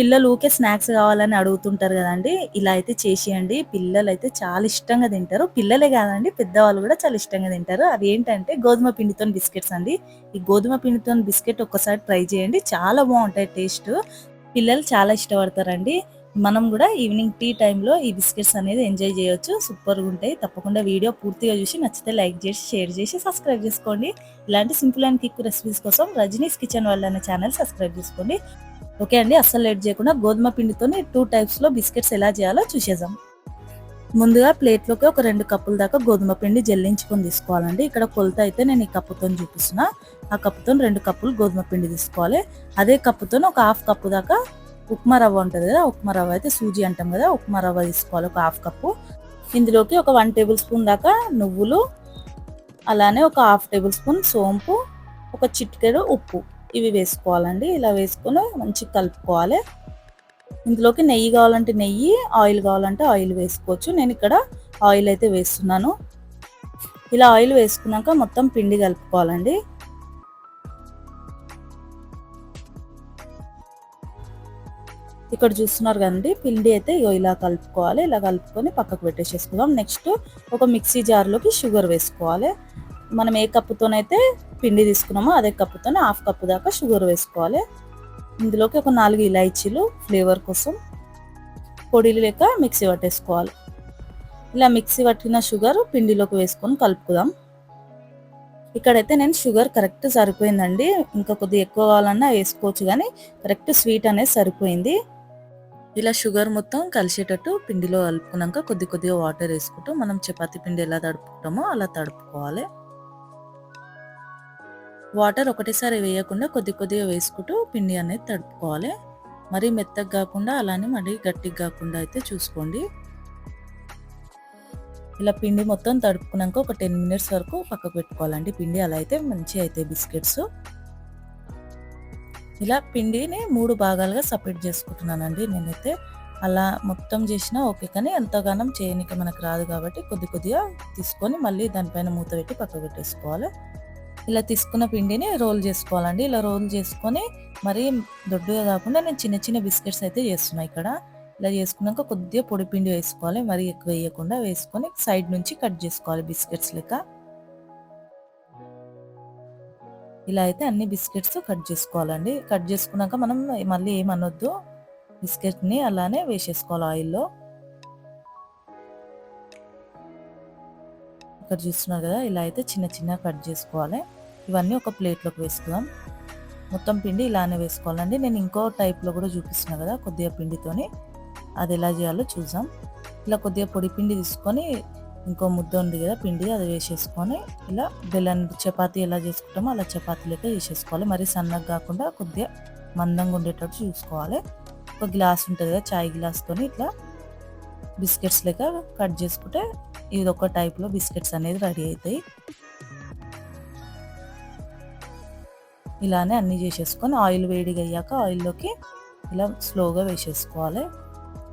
పిల్లలు ఊకే స్నాక్స్ కావాలని అడుగుతుంటారు కదండి. ఇలా అయితే చేసేయండి. పిల్లలు అయితే చాలా ఇష్టంగా తింటారు. పిల్లలే కాదండి పెద్దవాళ్ళు కూడా చాలా ఇష్టంగా తింటారు. అది ఏంటంటే గోధుమ పిండితో బిస్కెట్స్ అండి. ఈ గోధుమ పిండితో బిస్కెట్ ఒక్కసారి ట్రై చేయండి. చాలా బాగుంటాయి టేస్ట్. పిల్లలు చాలా ఇష్టపడతారండి. మనం కూడా ఈవినింగ్ టీ టైంలో ఈ బిస్కెట్స్ అనేది ఎంజాయ్ చేయొచ్చు. సూపర్గా ఉంటాయి. తప్పకుండా వీడియో పూర్తిగా చూసి నచ్చితే లైక్ చేసి షేర్ చేసి సబ్స్క్రైబ్ చేసుకోండి. ఇలాంటి సింపుల్ అండ్ క్విక్ రెసిపీస్ కోసం రజనీస్ కిచెన్ వల్ల అనే ఛానల్ సబ్స్క్రైబ్ చేసుకోండి. ఓకే అండి అస్సలు లేట్ చేయకుండా గోధుమ పిండితోనే టూ టైప్స్లో బిస్కెట్స్ ఎలా చేయాలో చూసేద్దాం. ముందుగా ప్లేట్లోకి ఒక రెండు కప్పుల దాకా గోధుమ పిండి జల్లించుకొని తీసుకోవాలండి. ఇక్కడ కొలత అయితే నేను ఈ కప్పుతో చూపిస్తున్నా. ఆ కప్పుతో రెండు కప్పులు గోధుమ పిండి తీసుకోవాలి. అదే కప్పుతో ఒక హాఫ్ కప్పు దాకా ఉప్మా రవ్వ ఉంటుంది కదా ఉప్మా రవ్వ అయితే సూజీ అంటాం కదా ఉప్మా రవ్వ తీసుకోవాలి ఒక హాఫ్ కప్పు. ఇందులోకి ఒక వన్ టేబుల్ స్పూన్ దాకా నువ్వులు అలానే ఒక హాఫ్ టేబుల్ స్పూన్ సోంపు ఒక చిటికెడు ఉప్పు. ఇవి వేసుకోవాలండి. ఇలా వేసుకొని మంచిగా కలుపుకోవాలి. ఇందులోకి నెయ్యి కావాలంటే నెయ్యి ఆయిల్ కావాలంటే ఆయిల్ వేసుకోవచ్చు. నేను ఇక్కడ ఆయిల్ అయితే వేస్తున్నాను. ఇలా ఆయిల్ వేసుకున్నాక మొత్తం పిండి కలుపుకోవాలండి. ఇక్కడ చూస్తున్నారు కదండి పిండి అయితే ఇలా కలుపుకోవాలి ఇలా కలుపుకొని పక్కకు పెట్టేసేసుకుందాం. నెక్స్ట్ ఒక మిక్సీ జార్లోకి షుగర్ వేసుకోవాలి. మనం ఏ కప్పుతోనైతే పిండి తీసుకున్నామో అదే కప్పుతోనే హాఫ్ కప్పు దాకా షుగర్ వేసుకోవాలి. ఇందులోకి ఒక నాలుగు ఇలాయచీలు ఫ్లేవర్ కోసం పొడిలు లేక మిక్సీ పట్టేసుకోవాలి. ఇలా మిక్సీ పట్టిన షుగర్ పిండిలోకి వేసుకొని కలుపుకుందాం. ఇక్కడైతే నేను షుగర్ కరెక్ట్ సరిపోయిందండి. ఇంకా కొద్దిగా ఎక్కువ కావాలన్నా వేసుకోవచ్చు కానీ కరెక్ట్ స్వీట్ అనేది సరిపోయింది. ఇలా షుగర్ మొత్తం కలిసేటట్టు పిండిలో కలుపుకున్నాక కొద్ది కొద్దిగా వాటర్ వేసుకుంటూ మనం చపాతి పిండి ఎలా తడుపుకుంటామో అలా తడుపుకోవాలి. వాటర్ ఒకటేసారి వేయకుండా కొద్ది కొద్దిగా వేసుకుంటూ పిండి అనేది తడుపుకోవాలి. మరీ మెత్తగా కాకుండా అలానే మరీ గట్టిగా కాకుండా అయితే చూసుకోండి. ఇలా పిండి మొత్తం తడుపుకున్నాక ఒక టెన్ మినిట్స్ వరకు పక్కకు పెట్టుకోవాలండి. పిండి అలా అయితే మంచిగా అయితే బిస్కెట్స్ ఇలా పిండిని మూడు భాగాలుగా సపరేట్ చేసుకుంటున్నానండి నేనైతే. అలా మొత్తం చేసినా ఓకే కానీ ఎంతగానం చేయనికి మనకు రాదు కాబట్టి కొద్ది కొద్దిగా తీసుకొని మళ్ళీ దానిపైన మూత పెట్టి పక్కకు పెట్టేసుకోవాలి. ఇలా తీసుకున్న పిండిని రోల్ చేసుకోవాలండి. ఇలా రోల్ చేసుకొని మరీ దొడ్డుగా కాకుండా నేను చిన్న చిన్న బిస్కెట్స్ అయితే చేస్తున్నా ఇక్కడ. ఇలా చేసుకున్నాక కొద్దిగా పొడి పిండి వేసుకోవాలి. మరీ ఎక్కువ వేయకుండా వేసుకొని సైడ్ నుంచి కట్ చేసుకోవాలి బిస్కెట్స్ లెక్క. ఇలా అయితే అన్ని బిస్కెట్స్ కట్ చేసుకోవాలండి. కట్ చేసుకున్నాక మనం మళ్ళీ ఏమనొద్దు. బిస్కెట్ని అలానే వేసేసుకోవాలి ఆయిల్లో. ఇక్కడ చూస్తున్నారు కదా ఇలా అయితే చిన్న చిన్న కట్ చేసుకోవాలి. ఇవన్నీ ఒక ప్లేట్లోకి వేసుకుందాం. మొత్తం పిండి ఇలానే వేసుకోవాలండి. నేను ఇంకో టైప్లో కూడా చూపిస్తున్నా కదా కొద్దిగా పిండితోని. అది ఎలా చేయాలో చూద్దాం. ఇలా కొద్దిగా పొడి పిండి తీసుకొని ఇంకో ముద్ద ఉంది కదా పిండి అది వేసేసుకొని ఇలా బెల్లం చపాతీ ఎలా చేసుకుంటామో అలా చపాతీ లెక్క చేసేసుకోవాలి మరి సన్నగా కాకుండా కొద్దిగా మందంగా ఉండేటట్టు చూసుకోవాలి. ఒక గ్లాస్ ఉంటుంది కదా చాయ్ గ్లాస్తోని ఇట్లా బిస్కెట్స్ లెక్క కట్ చేసుకుంటే ఇది ఒక టైప్లో బిస్కెట్స్ అనేది రెడీ అవుతాయి ఇలానే అన్నీ చేసేసుకొని ఆయిల్ వేడిగా అయ్యాక ఆయిల్లోకి ఇలా స్లోగా వేసేసుకోవాలి.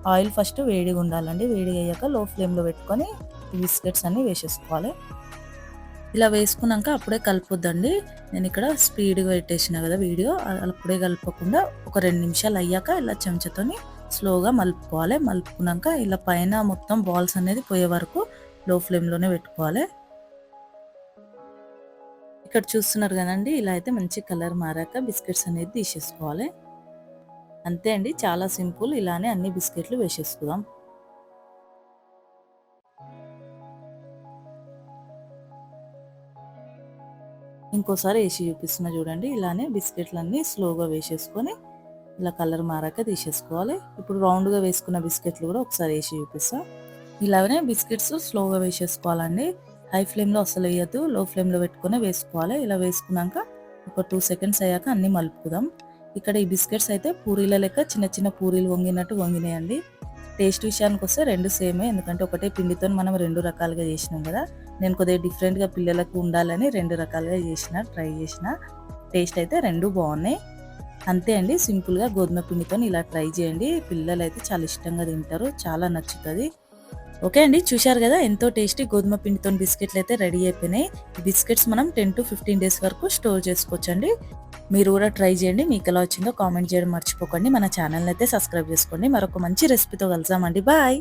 ఆయిల్ ఫస్ట్ వేడిగా ఉండాలండి. వేడిగా అయ్యాక లో ఫ్లేమ్లో పెట్టుకొని ఈ బిస్కెట్స్ అన్నీ వేసేసుకోవాలి. ఇలా వేసుకున్నాక అప్పుడే కలుపుద్దండి. నేను ఇక్కడ స్పీడ్గా పెట్టేసిన కదా వీడియో అప్పుడే కలపకుండా ఒక రెండు నిమిషాలు అయ్యాక ఇలా చెంచాతోని స్లోగా మలుపుకోవాలి. మలుపుకున్నాక ఇలా పైన మొత్తం బాల్స్ అనేది పోయే వరకు లో ఫ్లేమ్లోనే పెట్టుకోవాలి. ఇక్కడ చూస్తున్నారు కదండి ఇలా అయితే మంచి కలర్ మారాక బిస్కెట్స్ అనేది తీసేసుకోవాలి. అంతే అండి చాలా సింపుల్. ఇలానే అన్ని బిస్కెట్లు వేసేసుకుందాం. ఇంకోసారి వేసి చూపిస్తున్నా చూడండి. ఇలానే బిస్కెట్లన్నీ స్లోగా వేసేసుకొని ఇలా కలర్ మారాక తీసేసుకోవాలి. ఇప్పుడు రౌండ్గా వేసుకున్న బిస్కెట్లు కూడా ఒకసారి వేసి చూపిస్తా. ఇలాగనే బిస్కెట్స్ స్లోగా వేసేసుకోవాలండి. హై ఫ్లేమ్లో అసలు వేయద్దు. లో ఫ్లేమ్లో పెట్టుకొని వేసుకోవాలి. ఇలా వేసుకున్నాక ఒక టూ సెకండ్స్ అయ్యాక అన్నీ మలుపుకుందాం. ఇక్కడ ఈ బిస్కెట్స్ అయితే పూరీల లెక్క చిన్న చిన్న పూరీలు వంగినట్టు వంగినాయండి. టేస్ట్ విషయానికి వస్తే రెండు సేమే. ఎందుకంటే ఒకటే పిండితో మనం రెండు రకాలుగా చేసినాం కదా. నేను కొద్దిగా డిఫరెంట్గా పిల్లలకు ఉండాలని రెండు రకాలుగా చేసిన ట్రై చేసిన. టేస్ట్ అయితే రెండు బాగున్నాయి. అంతే అండి. సింపుల్గా గోధుమ పిండితో ఇలా ట్రై చేయండి. పిల్లలు అయితే చాలా ఇష్టంగా తింటారు. చాలా నచ్చుతుంది. ఓకే అండి. చూశారు కదా? ఎంతో టేస్టీ గోధుమ పిండితో బిస్కెట్లు అయితే రెడీ అయిపోయినాయి. బిస్కెట్స్ మనం టెన్ టు ఫిఫ్టీన్ డేస్ వరకు స్టోర్ చేసుకోవచ్చండి. మీరు కూడా ట్రై చేయండి. మీకు ఎలా వచ్చిందో కామెంట్ చేయడం మర్చిపోకండి. మన ఛానల్ అయితే సబ్స్క్రైబ్ చేసుకోండి. మరొక మంచి రెసిపీతో కలుసామండి బాయ్